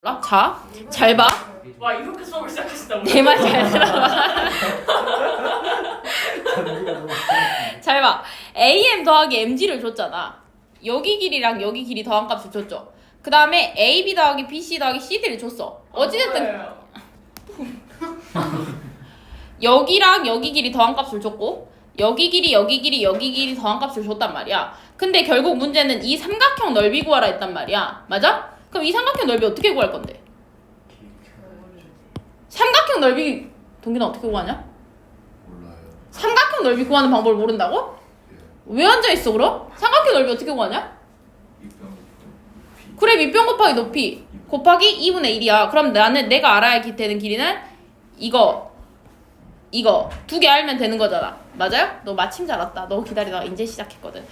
몰라? 자, 잘 봐. 와 이렇게 수업을 시작했다. 내말 잘 들어봐. 잘 봐. AM 더하기 MG를 줬잖아. 여기 길이랑 여기 길이 더한 값을 줬죠. 그 다음에 AB 더하기 BC 더하기 CD를 줬어. 어찌됐든 여기랑 여기 길이 더한 값을 줬고 여기 길이 여기 길이 여기 길이 더한 값을 줬단 말이야. 근데 결국 문제는 이 삼각형 넓이 구하라 했단 말이야. 맞아? 그럼 이 삼각형 넓이 어떻게 구할 건데? 삼각형 넓이 동기는 어떻게 구하냐? 몰라요. 삼각형 넓이 구하는 방법을 모른다고? 왜 앉아 있어 그럼? 삼각형 넓이 어떻게 구하냐? 그래 밑변 곱하기 높이 곱하기 2분의 1이야. 그럼 나는 내가 알아야 기- 되는 길이는 이거 이거 두 개 알면 되는 거잖아. 맞아요? 너 마침 잘 왔다. 너 기다리다가 이제 시작했거든.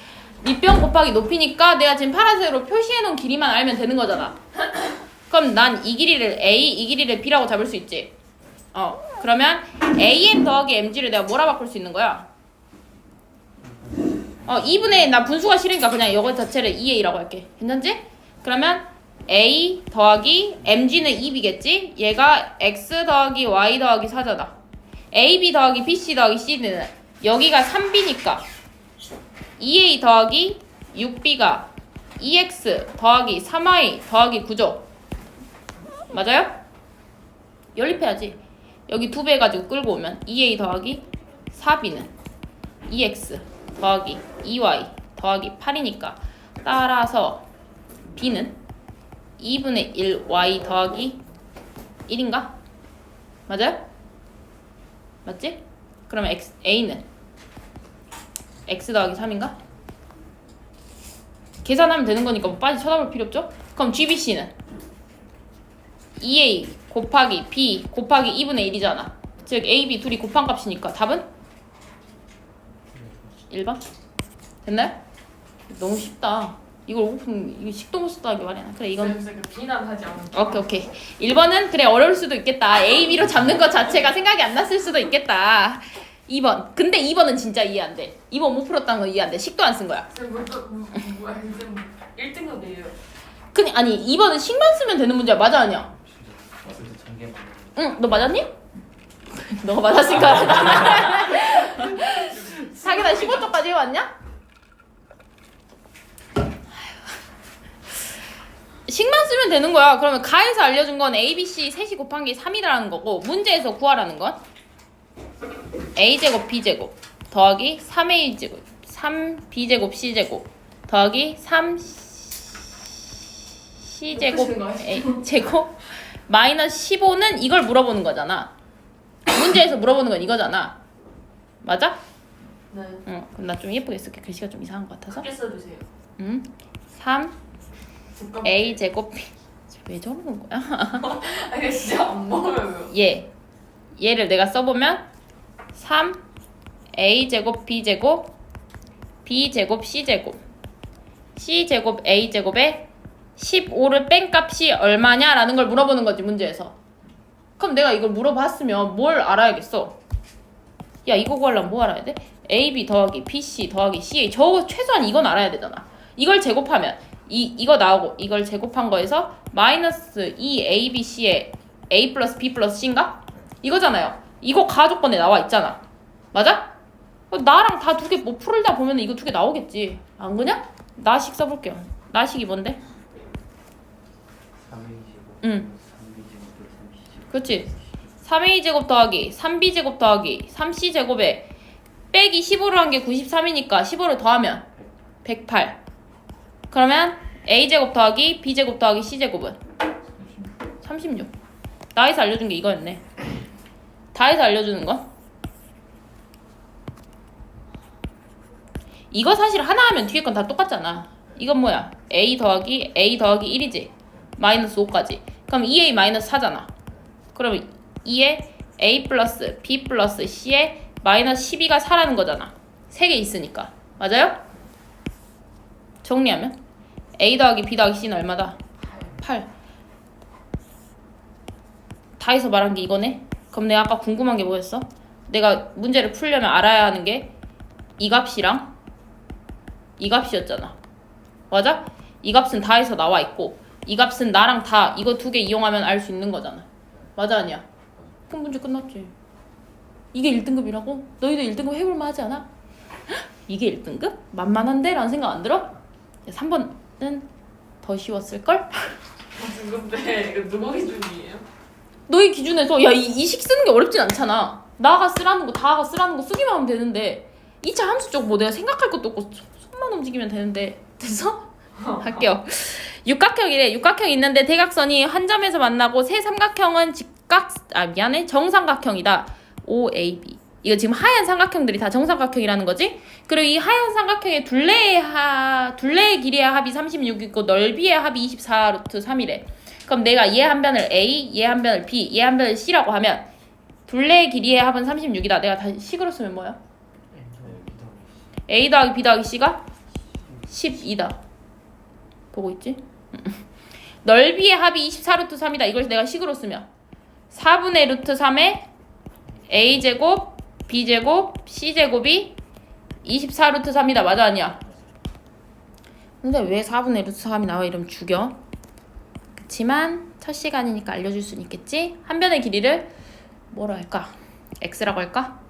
밑변 곱하기 높이니까 내가 지금 파란색으로 표시해 놓은 길이만 알면 되는 거잖아. 그럼 난 이 길이를 A, 이 길이를 B라고 잡을 수 있지. 어. 그러면 AM 더하기 MG를 내가 뭐라 바꿀 수 있는 거야? 어, 2분의 나 분수가 싫으니까 그냥 이거 자체를 2A라고 할게. 괜찮지? 그러면 A 더하기 MG는 2B겠지? 얘가 X 더하기 Y 더하기 4잖아. AB 더하기 BC 더하기 CD는 여기가 3B니까 2A 더하기 6B가 2X 더하기 3Y 더하기 9죠. 맞아요? 연립해야지. 여기 두배 해가지고 끌고 오면 2A 더하기 4B는 2X 더하기 2Y 더하기 8이니까 따라서 B는 2분의 1 Y 더하기 1인가? 맞아요? 맞지? 그러면 X, A는 X 더하기 3인가? 계산하면 되는 거니까 뭐 빨리 쳐다볼 필요 없죠? 그럼 GBC는 2A 곱하기 B 곱하기 2분의 1이잖아. 즉 A, B 둘이 곱한 값이니까 답은 1번? 됐나요? 너무 쉽다. 이걸 오픈 이거 식도 쓰다기 말이야. 그래 이건 쌤 비난하지 않는. 오케이 오케이 1번은 그래 어려울 수도 있겠다 A, B로 잡는 것 자체가 생각이 안 났을 수도 있겠다 2번 근데 2번은 진짜 이해 안 돼 2번 못 풀었다는 건 이해 안 돼 식도 안 쓴 거야 쌤 뭘까? 뭐야 쌤 1등급이에요. 근데 아니 2번은 식만 쓰면 되는 문제야 맞아 아니야? 왔을 때 천개만. 응 너 맞았니? 너가 맞았으니까 자기다 15쪽까지 해왔냐? 식만 쓰면 되는 거야. 그러면 가에서 알려준 건 A, B, C 셋이 곱한 게 3이라는 거고 문제에서 구하라는 건 A제곱, B제곱 더하기 3A제곱 3B제곱, C제곱 더하기 3C제곱 A제곱 마이너스 15는 이걸 물어보는 거잖아. 문제에서 물어보는 건 이거잖아. 맞아? 네. 응. 그럼 나 좀 예쁘게 쓸게. 글씨가 좀 이상한 것 같아서. 크게 써주세요. 응. 3 잠깐만. A 제곱 왜 저러는 거야? 아니 진짜 안 보여요. 얘 얘를 내가 써보면 3 A 제곱 B 제곱 B 제곱 C 제곱 C 제곱 A 제곱에 15를 뺀 값이 얼마냐라는 걸 물어보는 거지 문제에서. 그럼 내가 이걸 물어봤으면 뭘 알아야겠어? 야 이거 구하려면 뭐 알아야 돼? AB 더하기 BC 더하기 CA 저 최소한 이건 알아야 되잖아. 이걸 제곱하면 이 이거 나오고 이걸 제곱한 거에서 마이너스 2 ABC에 A 플러스 B 플러스 C인가? 이거잖아요. 이거 가조건에 나와 있잖아. 맞아? 어, 나랑 다 두 개 뭐 풀다 보면 이거 두 개 나오겠지. 안 그냐? 나식 써볼게요. 나식이 뭔데? 3A 제곱. 응. 3B 제곱 플러스 3C 제곱. 그렇지. 3A 제곱 더하기 3B 제곱 더하기 3C 제곱에 빼기 15를 한 게 93이니까 15를 더하면 108. 그러면 A 제곱 더하기 B 제곱 더하기 C 제곱은 36. 나에서 알려준 게 이거였네. 다에서 알려주는 건? 이거 사실 하나 하면 뒤에 건 다 똑같잖아. 이건 뭐야? A 더하기 A 더하기 1이지. 마이너스 5까지. 그럼 2A 마이너스 4잖아. 그럼 2에 A 플러스 B 플러스 C에 마이너스 12가 4라는 거잖아. 3개 있으니까. 맞아요? 정리하면 A 더하기 B 더하기 C는 얼마다? 8. 다 해서 말한 게 이거네? 그럼 내가 아까 궁금한 게 뭐였어? 내가 문제를 풀려면 알아야 하는 게 이 값이랑 이 값이었잖아. 맞아? 이 값은 다 해서 나와 있고 이 값은 나랑 다 이거 두 개 이용하면 알 수 있는 거잖아. 맞아 아니야? 그럼 문제 끝났지. 이게 1등급이라고? 너희도 1등급 해볼만 하지 않아? 헉, 이게 1등급? 만만한데? 라는 생각 안 들어? 3번은 더 쉬웠을걸? 아, 근데 이거 누구 기준이에요? 너희 기준에서 야이 이식 쓰는 게 어렵진 않잖아. 나가 쓰라는 거 다가 쓰라는 거 쓰기만 하면 되는데 2차 함수 쪽 뭐 내가 생각할 것도 없고 손- 손만 움직이면 되는데 됐어? 할게요. 육각형이래. 육각형 있는데 대각선이 한 점에서 만나고 세 삼각형은 직각 아 미안해 정삼각형이다. O A B. 이거 지금 하얀 삼각형들이 다 정삼각형이라는 거지? 그리고 이 하얀 삼각형의 둘레의 하 둘레의 길이의 합이 36이고 넓이의 합이 24 루트 3이래. 그럼 내가 얘 한 변을 A, 얘 한 변을 B, 얘 한 변을 C라고 하면 둘레의 길이의 합은 36이다. 내가 다시 식으로 쓰면 뭐야? A 더하기 B 더하기 C가 12다. 보고 있지? 넓이의 합이 24 루트 3이다. 이걸 내가 식으로 쓰면 4분의 루트 3에 A 제곱, B 제곱, C 제곱이 24 루트 3이다. 맞아 아니야? 근데 왜 4분의 루트 3이 나와 이러면 죽여. 그치만 첫 시간이니까 알려줄 수는 있겠지? 한 변의 길이를 뭐로 할까? x라고 할까?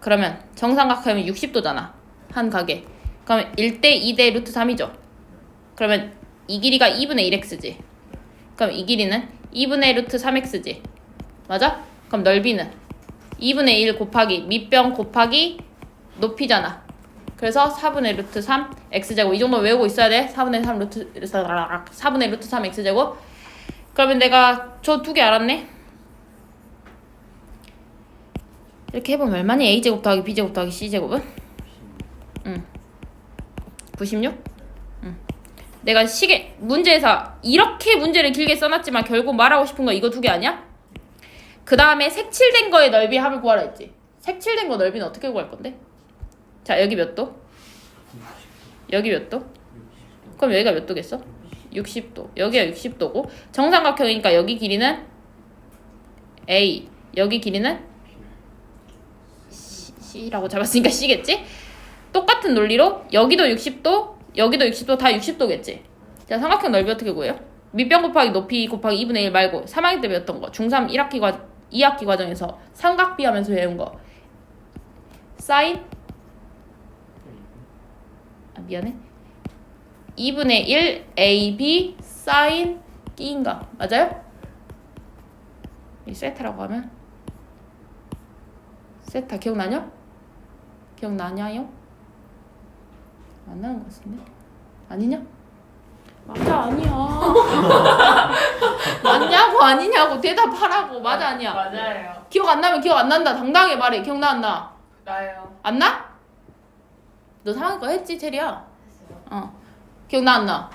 그러면 정삼각형이 60도잖아. 한 가게. 그러면 1대 2대 루트 3이죠. 그러면 이 길이가 2분의 1x지. 그럼 이 길이는 2분의 루트 3x지. 맞아? 그럼 넓이는 2분의 1 곱하기 밑변 곱하기 높이잖아. 그래서 4분의 루트 3 x제곱 이 정도 외우고 있어야 돼. 4분의 3 루트 4분의 루트 3 x제곱. 그러면 내가 저 두 개 알았네. 이렇게 해보면 얼마니? a제곱 더하기 b제곱 더하기 c제곱은? 응. 96? 응. 내가 시계 문제에서 이렇게 문제를 길게 써놨지만 결국 말하고 싶은 거 이거 두 개 아니야? 그 다음에 색칠된 거의 넓이 합을 구하라 했지. 색칠된 거 넓이는 어떻게 구할 건데? 자 여기 몇 도? 여기 몇 도? 그럼 여기가 몇 도겠어? 60도. 여기가 60도고 정삼각형이니까 여기 길이는 A, 여기 길이는 C, C라고 잡았으니까 C겠지? 똑같은 논리로 여기도 60도, 여기도 60도 다 60도겠지. 자 삼각형 넓이 어떻게 구해요? 밑변 곱하기 높이 곱하기 2분의 1 말고 3학기 때 배웠던 거 중3 1학기 과 2학기 과정에서 삼각비 하면서 배운 거 사인 아 미안해 2분의 1 AB 사인 B인가 맞아요? 이 세타라고 하면 세타 기억나냐? 기억나냐요? 안 나는 것 같은데 아니냐? 맞아 아니야 맞냐고 아니냐고 대답하라고 맞아 아니야 맞아요. 기억 안 나면 기억 안 난다 당당하게 말해 기억 나 안 나? 나요. 안 나? 너 상한 거 했지 체리야? 어 기억나 안 나?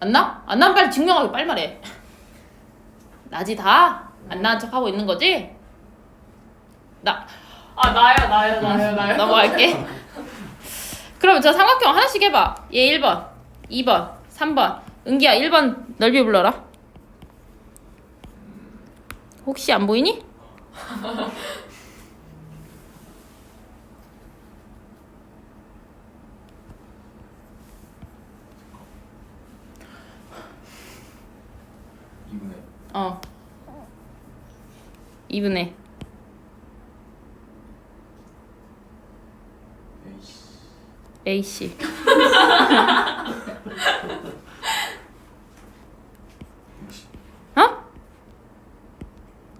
안 나? 안 나면 빨리 증명하고 빨리 말해 나지 다? 안 나은 척 하고 있는 거지? 나 아 나요 나요 나요 나요. 넘어갈게 그러면 저 삼각형 하나씩 해봐 얘 1번 2번 3번 은기야 1번 넓이 불러라 혹시 안 보이니? 어. 2분의. 에이씨. AC 어?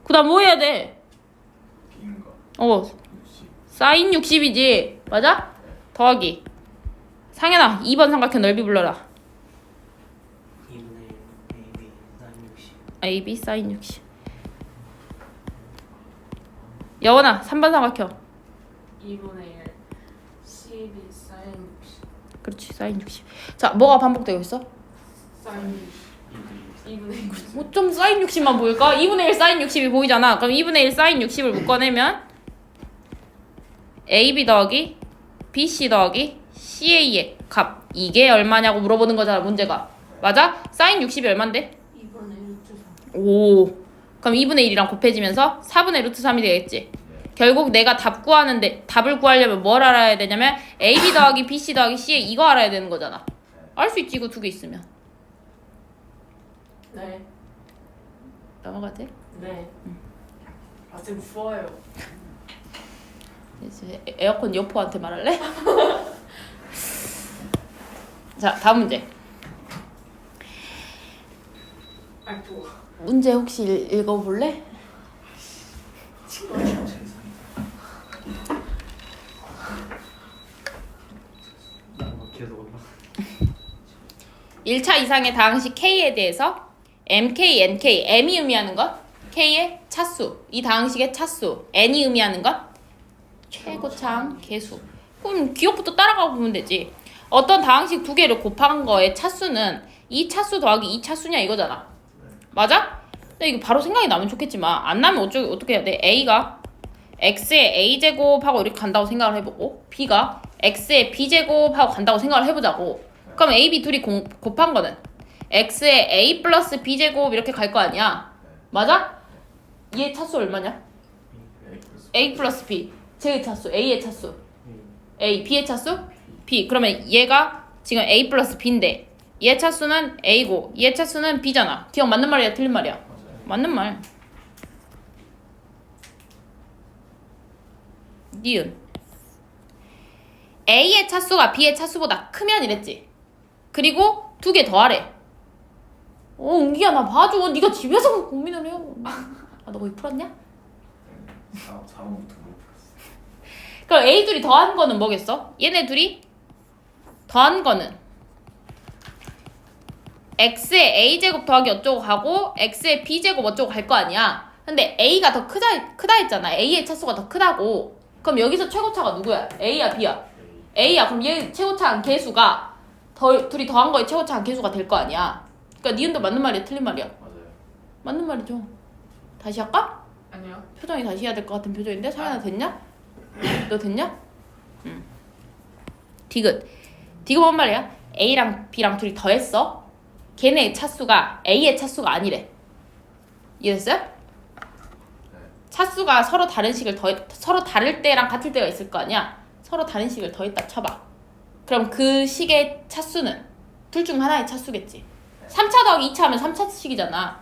그 다음 뭐 해야 돼? 어60 사인 60이지. 맞아? 더하기. 상현아 2번 삼각형 넓이 불러라 2분의 1 AB 난 60. AB 사인 60 여원아 3번 삼각형 2분의 1 12 사인 60 그렇지 사인 60자 뭐가 반복되고 있어? 사인 2분의 1 뭐 좀 사인 60만 보일까? 2분의 1 사인 60이 보이잖아. 그럼 2분의 1 사인 60을 묶어내면 AB 더하기 BC 더하기 CA의 값. 이게 얼마냐고 물어보는 거잖아 문제가. 맞아? 사인 60이 얼만데? 2분의 1 루트 3오 그럼 2분의 1이랑 곱해지면서 4분의 루트 3이 되겠지 결국 내가 답 구하는데 답을 구하려면 뭘 알아야 되냐면 AB 더하기 BC 더하기 CA 이거 알아야 되는 거잖아 알 수 있지 이거 두 개 있으면 네. 넘어가도 돼? 네. 아 지금 추워요. 이제 에- 에어컨 여포한테 말할래? 자 다음 문제 아 좋아. 문제 혹시 읽- 읽어볼래? 뭔가 계속 올라 1차 이상의 다항식 K에 대해서 MK, NK, M이 의미하는 것 K의 차수 이 다항식의 차수 N이 의미하는 것 최고차항 개수. 그럼 기억부터 따라가 보면 되지. 어떤 다항식 두 개를 곱한 거의 차수는 이 차수 더하기 이 차수냐 이거잖아 맞아? 근데 이거 바로 생각이 나면 좋겠지만 안 나면 어쩌, 어떻게 해야 돼? A가 X의 A제곱하고 이렇게 간다고 생각을 해보고 B가 X의 B제곱하고 간다고 생각을 해보자고 그럼 A, B 둘이 공, 곱한 거는 X의 A 플러스 B제곱 이렇게 갈 거 아니야 맞아? 얘 차수 얼마냐? A 플러스 B 제의 차수 A의 차수 A, B의 차수? B 그러면 얘가 지금 A 플러스 B인데 얘 차수는 A고 얘 차수는 B잖아 기억 맞는 말이야 틀린 말이야? 맞아요. 맞는 말 니은 A의 차수가 B의 차수보다 크면 이랬지 그리고 두 개 더하래 어 은기야 나 봐줘 네가 집에서 고민을 해요 아너 풀었냐? 4, 4번부터 못 풀었어. 그럼 A 둘이 더한 거는 뭐겠어? 얘네 둘이 더한 거는 x의 a 제곱 더하기 어쩌고 가고 x의 b 제곱 어쩌고 갈 거 아니야. 근데 a가 더 크다 크다 했잖아. a의 차수가 더 크다고. 그럼 여기서 최고차가 누구야? a야 b야? a야. 그럼 얘 최고차 한 개수가 더 둘이 더한 거의 최고차 한 개수가 될 거 아니야. 그러니까 니은도 맞는 말이야, 틀린 말이야? 맞아요. 맞는 말이죠. 다시 할까? 아니요. 표정이 다시 해야 될 것 같은 표정인데 사연아 됐냐? 너 됐냐? 응. 디귿. 디귿 뭔 말이야? A랑 B랑 둘이 더했어. 걔네 차수가 A의 차수가 아니래. 이해됐어요? 네. 차수가 서로 다른 식을 더했 서로 다를 때랑 같을 때가 있을 거 아니야. 서로 다른 식을 더했다 쳐봐. 그럼 그 식의 차수는 둘 중 하나의 차수겠지. 3차 더하기 2차 하면 3차식이잖아.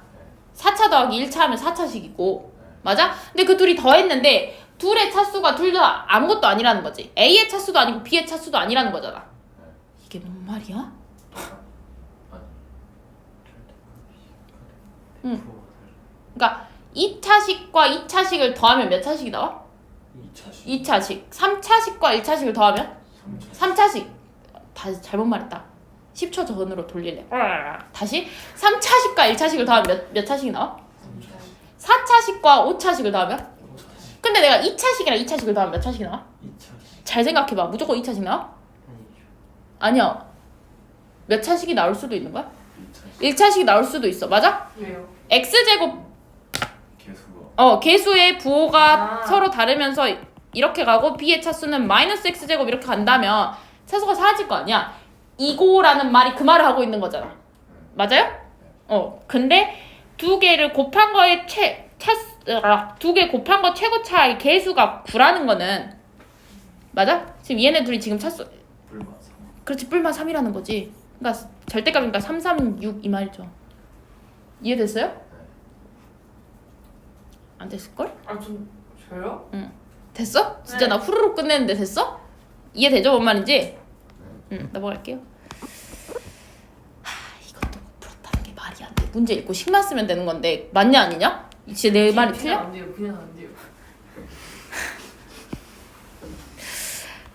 4차 더하기 1차 하면 4차식이고. 맞아? 근데 그 둘이 더했는데 둘의 차수가 둘 다 아무것도 아니라는 거지. A의 차수도 아니고 B의 차수도 아니라는 거잖아. 이게 뭔 말이야? 아니. 응. 그러니까 2차식과 2차식을 더하면 몇 차식이 나와? 2차식. 2차식. 3차식과 1차식을 더하면 3차식. 3차식. 다시 잘못 말했다. 10초 전으로 돌릴래. 다시 3차식과 1차식을 더하면 몇, 몇 차식이 나와? 3차식. 4차식과 5차식을 더하면? 5차식. 근데 내가 2차식이랑 2차식을 더하면 몇 차식이 나와? 2차식. 잘 생각해봐. 무조건 2차식 나와? 아니죠 아니야. 몇 차식이 나올 수도 있는 거야? 2차식. 1차식이 나올 수도 있어. 맞아? 왜요? X제곱 개수가. 어 개수의 부호가 아. 서로 다르면서 이렇게 가고 b의 차수는 마이너스 x제곱 이렇게 간다면 차수가 사라질 거 아니야. 이고라는 말이 그 말을 하고 있는 거잖아. 맞아요? 어. 근데 두 개를 곱한 거의 최 차수 두개 곱한 거 최고 차의 개수가 9라는 거는 맞아? 지금 얘네 둘이 지금 차수 불마 3. 그렇지 뿔만 3이라는 거지. 그러니까 절대값이니까 3, 3, 6 이 말이죠. 이해됐어요? 안 됐을걸? 아좀 저요? 됐어? 진짜 네. 나 후루룩 끝내는데 됐어? 이해되죠? 뭔 말인지? 응 넘어갈게요. 하 이것도 못 풀었다는 게 말이 안 돼. 문제 읽고 식만 쓰면 되는 건데 맞냐 아니냐? 진짜 내 말이 틀려? 안 돼요. 그냥 안 돼요.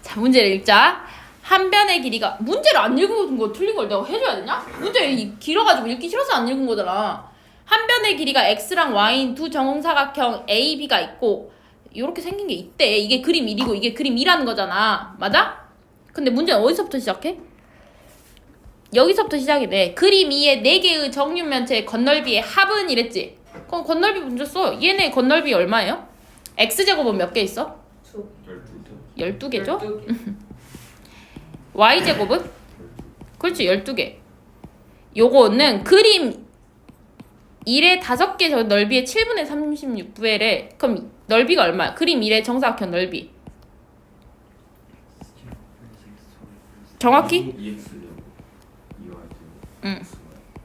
자 문제를 읽자. 한 변의 길이가 문제를 안 읽은 거 틀린 걸 내가 해줘야 되냐? 문제 이- 길어가지고 읽기 싫어서 안 읽은 거잖아. 한 변의 길이가 x랑 y인 두 정사각형 A, B가 있고 이렇게 생긴 게 있대. 이게 그림 1이고 이게 그림 2라는 거잖아. 맞아? 근데 문제는 어디서부터 시작해? 여기서부터 시작이 돼. 그림 2의 4개의 정육면체의 건널비의 합은 이랬지. 그럼 건널비 문제 써. 얘네 건널비 얼마예요? x제곱은 몇 개 있어? 수 12개. 12개죠? 12개. Y제곱은? 그렇지 12개 요거는 그림 1의 5개 저 넓이의 7분의 36분의 그럼 넓이가 얼마야? 그림 1의 정사각형 넓이 정확히? 응.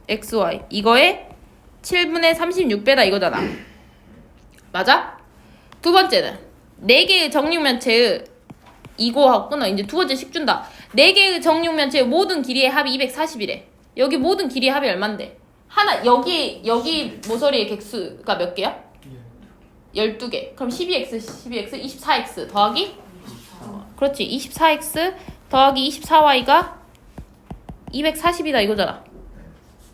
xy 이거의 7분의 36배다 이거잖아. 맞아? 두 번째는 4개의 정육면체의 이거 하고 끊어. 이제 두 번째 식 준다. 4개의 정육면체의 모든 길이의 합이 240이래. 여기 모든 길이의 합이 얼만데? 하나 여기 여기 모서리의 객수가 몇 개야? 12개. 그럼 12x 12x 24x 더하기 그렇지. 24x 더하기 24y가 240이다 이거잖아.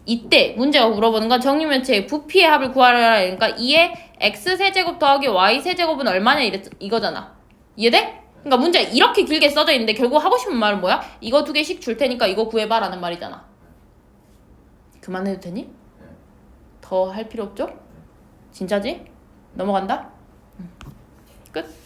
이때 문제가 물어보는 건 정육면체의 부피의 합을 구하라 그러니까 2의 x 세제곱 더하기 y 세제곱은 얼마냐 이랬, 이거잖아. 이해돼? 그러니까 문제 이렇게 길게 써져 있는데 결국 하고 싶은 말은 뭐야? 이거 두 개씩 줄 테니까 이거 구해봐라는 말이잖아. 그만해도 되니? 더 할 필요 없죠? 진짜지? 넘어간다? 응. 끝.